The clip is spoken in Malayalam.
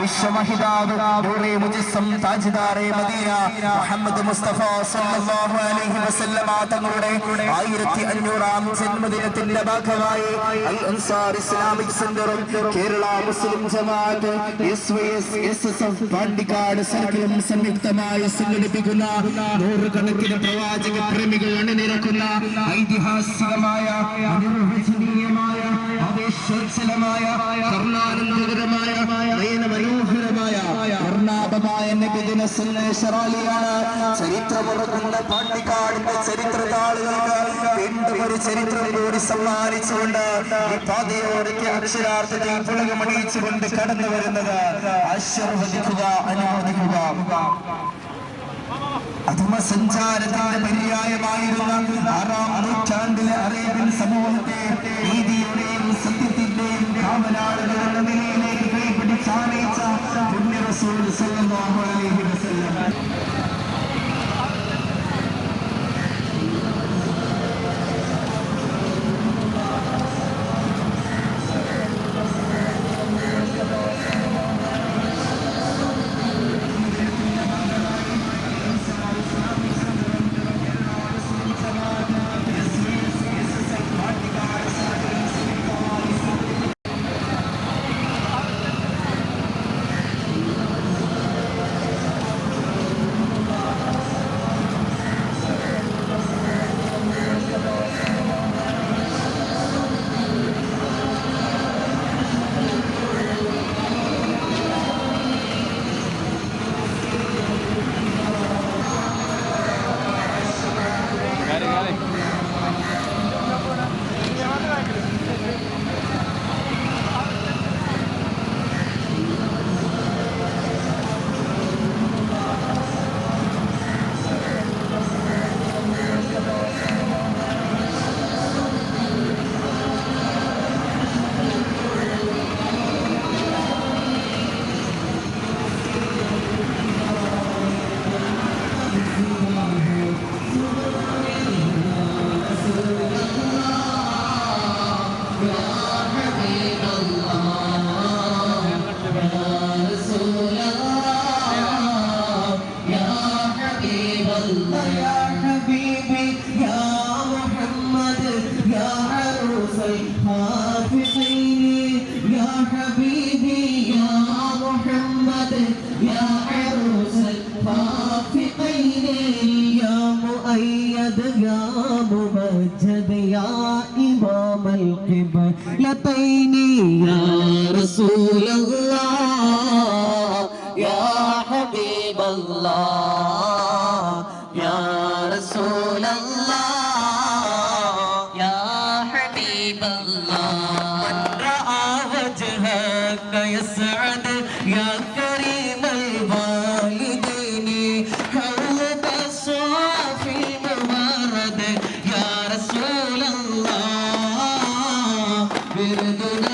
വിശ്വമഹിതാവ് നൂറെ മുജിസ്സം താജ്ദാറെ മദീന മുഹമ്മദ് മുസ്തഫ സല്ലല്ലാഹു അലൈഹി വസല്ലമ തങ്ങളുടെ ആയിരത്തി അഞ്ഞൂറാം ജന്മദിനത്തിന്റെ ഭാഗമായി അൽ അൻസാർ ഇസ്ലാമിക് സെന്ററും Kerala Muslim Jamaath S Y S S Pandikkad സർക്കിളും സംയുക്തമായി സംഘടിപ്പിക്കുന്ന നൂറുകണക്കിന് പ്രവാചക പ്രേമികൾ അണിനിരക്കുന്ന ഐതിഹാസികമായ അനിർവചനീയമായ ആവേശോജ്വലമായ കർണാനന്ദകരമായ നബിദിന സന്ദേശറാലിയാണ് ചരിത്രമുറങ്ങുന്ന പാണ്ടിക്കാടിന്റെ ചരിത്ര താളുകൾക്ക് വീണ്ടും ഒരു ചരിത്രം കൂടി സമ്മാനിച്ചുകൊണ്ട് ഈ പാതയോടൊക്കെ അക്ഷരാർത്ഥത്തിൽ പുളകമണിയിച്ചുകൊണ്ട് കടന്നു വരുന്നത്. ആശീർവദിക്കുക അനുമോദിക്കുക അധമസഞ്ചാരത്തിന്റെ പര്യായമായിരുന്ന ആറാം നൂറ്റാണ്ടിലെ അറേബ്യൻ സമൂഹത്തെ നീതിയുടെയും സത്യത്തിന്റെയും റസൂൽ സല്ലല്ലാഹു അലൈഹി വസല്ലം. إمام القبلتين يا رسول الله يا حبيب الله يا رسول الله يا حبيب الله من رأى وجهك يسعد يا করে